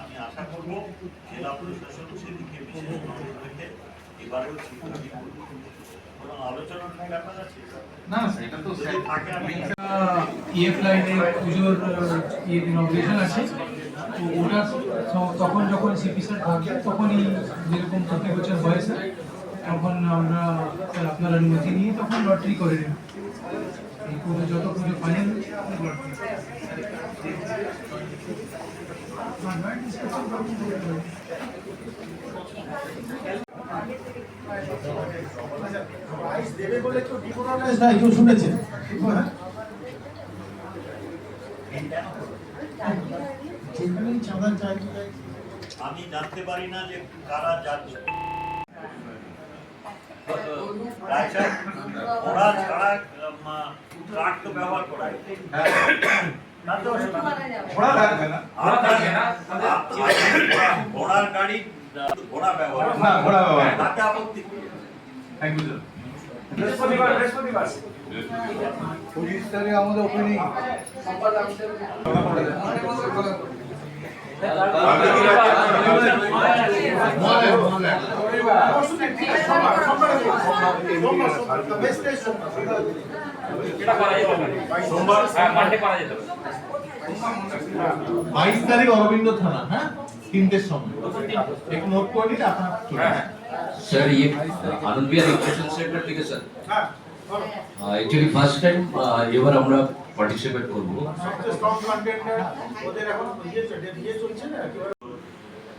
আমি আশা করব জেলা প্রশাসন সেদিকে বিশেষ নজর রেখে এবারেও না সেটা তো ইয়ে পুজোর ইয়ে আছে। ওটা তখন যখন সিপি স্যার থাকবে তখনই যেরকম প্রতি হচ্ছে হয় স্যার তখন আমরা আপনার অনুমতি নিয়ে তখন লটারি করে নেব। এই পুজো যত পুজো ফাইনাল কেউ নাই হ্যাঁ আমি জানতে পারি না যে কারা যাচ্ছে আচ্ছা, ছাড়া ট্রাক তো ব্যবহার করা। ঘোড়া ঘোড়া ঘোড়া- ঘোড়ার গাড়ি ঘোড়া ব্যবহার ঘোড়া ব্যবহার তাতে আপত্তি কি? একদম পঁচিশ তারিখ আমাদের ওপেনিং সোমবার বাইশ তারিখ অরবিন্দ থানা হ্যাঁ তিনটের সময় একটু নোট করে নিন আপনার চলে আসুন। सर ये आनंद विहार इक्वेशन सेंटर থেকে স্যার অ্যাকচুয়ালি ফার্স্ট টাইম এবার আমরা পার্টিসিপেট করব সবচেয়ে স্ট্রং কন্টেন্টার ওদের এখন ইয়ে চলছে ইয়ে চলছে না একেবারে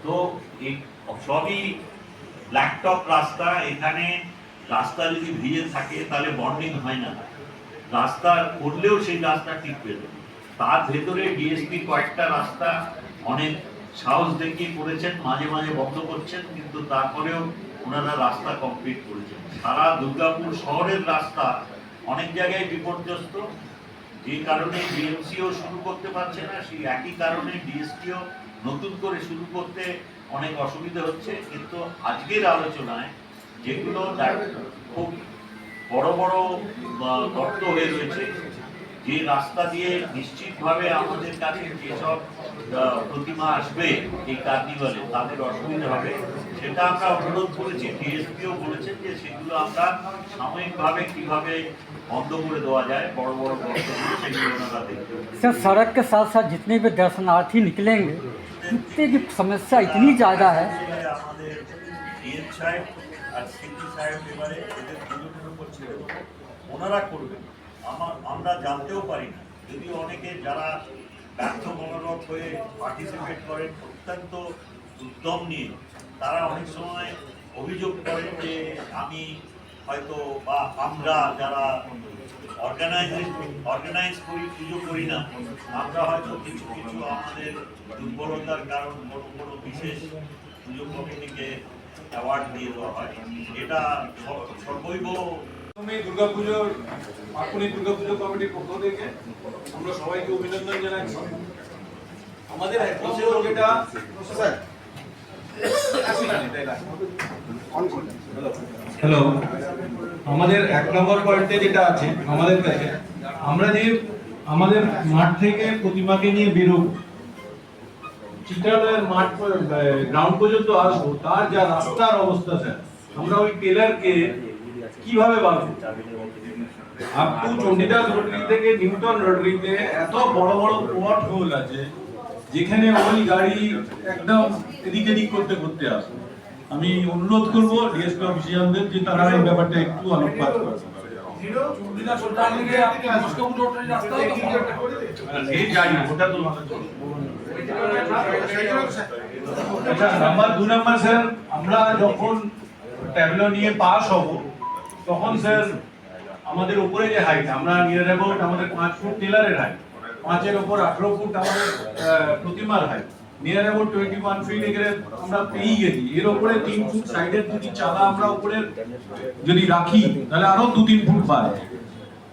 তো এই সবই ব্ল্যাকটপ রাস্তা, এখানে রাস্তা যদি ভিজে থাকে, তাহলে বন্ডিং হয় না। রাস্তা করলেও সেই রাস্তা টিকবে না তার ভেতরে ডিএসপি কয়েকটা রাস্তা অনেক সাহস দেখিয়ে করেছেন, মাঝে মাঝে বন্ধ করছেন, কিন্তু তারপরেও ওনারা রাস্তা কমপ্লিট করেছেন। সারা দুর্গাপুর শহরের রাস্তা অনেক জায়গায় বিপর্যস্ত। যে কারণে ডিএমসিও শুরু করতে পারছে না, সেই একই কারণে ডিএসটিও নতুন করে শুরু করতে অনেক অসুবিধা হচ্ছে কিন্তু আজকের আলোচনায় যেগুলো দেখ- খুব বড় বড় বা, গর্ত হয়ে রয়েছে যে রাস্তা দিয়ে নিশ্চিতভাবে আমাদের কাছে যেসব আহ, প্রতিমা আসবে এই কার্নিভালে তাদের অসুবিধা হবে সেটা আমরা অনুরোধ করেছি ডিএসপিও বলেছেন যে সেগুলো আমরা সাময়িকভাবে কিভাবে বন্ধ করে দেওয়া যায় বড় বড় গর্তগুলো সেগুলো ওনারা দেখবেন सर सड़क के साथ साथ जितने भी दर्शनार्थी निकलेंगे कुत्ते की समस्या इतनी ज़्यादा है আমাদের ডিএম সাহেব আর সিপি সাহেব এবারে এদের দুজনের উপর ছেড়ে দেবো ওনারা করবেন আমার আমরা জানতেও পারি না যদিও অনেকে যারা ব্যর্থ মনোরথ হয়ে পার্টিসিপেট করেন অত্যন্ত উদ্যম নিয়ে তারা অনেক সময় অভিযোগ করেন যে আমি হয়তো বা আমরা যারা অর্গানাইজ অর্গানাইজ করি পুজো করি না। আমরা হয়তো কিছু কিছু আমাদের দুর্বলতার কারণ কোনো কোনো বিশেষ পুজো কমিটিকে অ্যাওয়ার্ড দিয়ে দেওয়া হয়। এটা সর্বৈব প্রথমে দুর্গাপুজোর পাকুনি দুর্গাপুজো কমিটির পক্ষ থেকে আমরা সবাইকে অভিনন্দন জানাচ্ছি। আমাদের এক নম্বর যেটা হ্যালো আমাদের এক নম্বর পয়েন্টে যেটা আছে, আমাদের কাছে আমরা যে আমাদের মাঠ থেকে প্রতিমাকে নিয়ে বেরোবো, চিত্রালয়ের মাঠ গ্রাউন্ড পর্যন্ত আসব, তার যা রাস্তার অবস্থা স্যার আমরা ওই টেলারকে কীভাবে বাঁধবো? আপ টু চণ্ডীদাস রোটারি থেকে নিউটন রোটারিতে এত বড় বড় পট হোল আছে, যেখানে ওই গাড়ি একদম এদিক এদিক করতে করতে আসে। আমি অনুরোধ করব ডিএসপি অফিসিয়ালদের যে তারা এই ব্যাপারটা একটু আলোকপাত করে আচ্ছা আমাদের উপরে যে হাইট আমরা নিয়ার অ্যাবাউট আমাদের পাঁচ ফুট টেলারের হাইট পাঁচের ওপর আঠারো ফুট আমাদের প্রতিমার height near about twenty one feet এখানে আমরা পেয়েই গেছি। এর উপরে তিন ফুট সাইডের যদি চালা আমরা উপরে যদি রাখি তাহলে আরও দু তিন ফুট বাড়ে।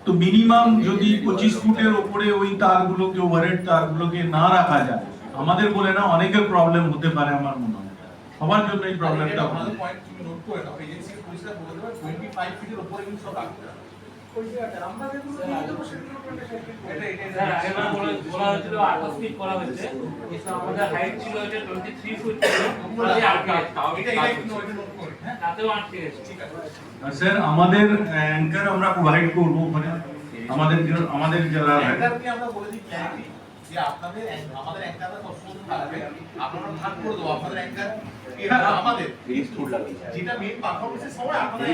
তো মিনিমাম যদি পঁচিশ ফুটের উপরে ওই তারগুলোকে ওভারহেড তারগুলোকে না রাখা যায় আমাদের বলে না অনেকের প্রবলেম হতে পারে আমার মনে হয়। সবার জন্য এই প্রবলেমটা পয়েন্ট তুমি নোট করে নাও এজেন্সি পুলিশরা বলে দেবে 25 ফিটের উপরে কিন্তু সব রাখতে হবে। স্যার আগেরবার বলে বলা হয়েছিল আঠাশ ফিট করা হয়েছে। কিন্তু আমাদের হাইট ছিল এটা টোয়েন্টি থ্রি ফুট ছিল তাতে আটকে গেছে। তাতেও আটকে গেছে আর স্যার আমাদের অ্যাঙ্কার আমরা প্রোভাইড করব ওখানে। আমাদের আমাদের যারা যে আপনাদের আমাদের অ্যাঙ্কাররা সবসময় থাকবে আপনারা ভাগ করে দেবো আপনাদের অ্যাঙ্কার আমাদের। যেটা মেইন পারফরমেন্সের সময় আপনাদের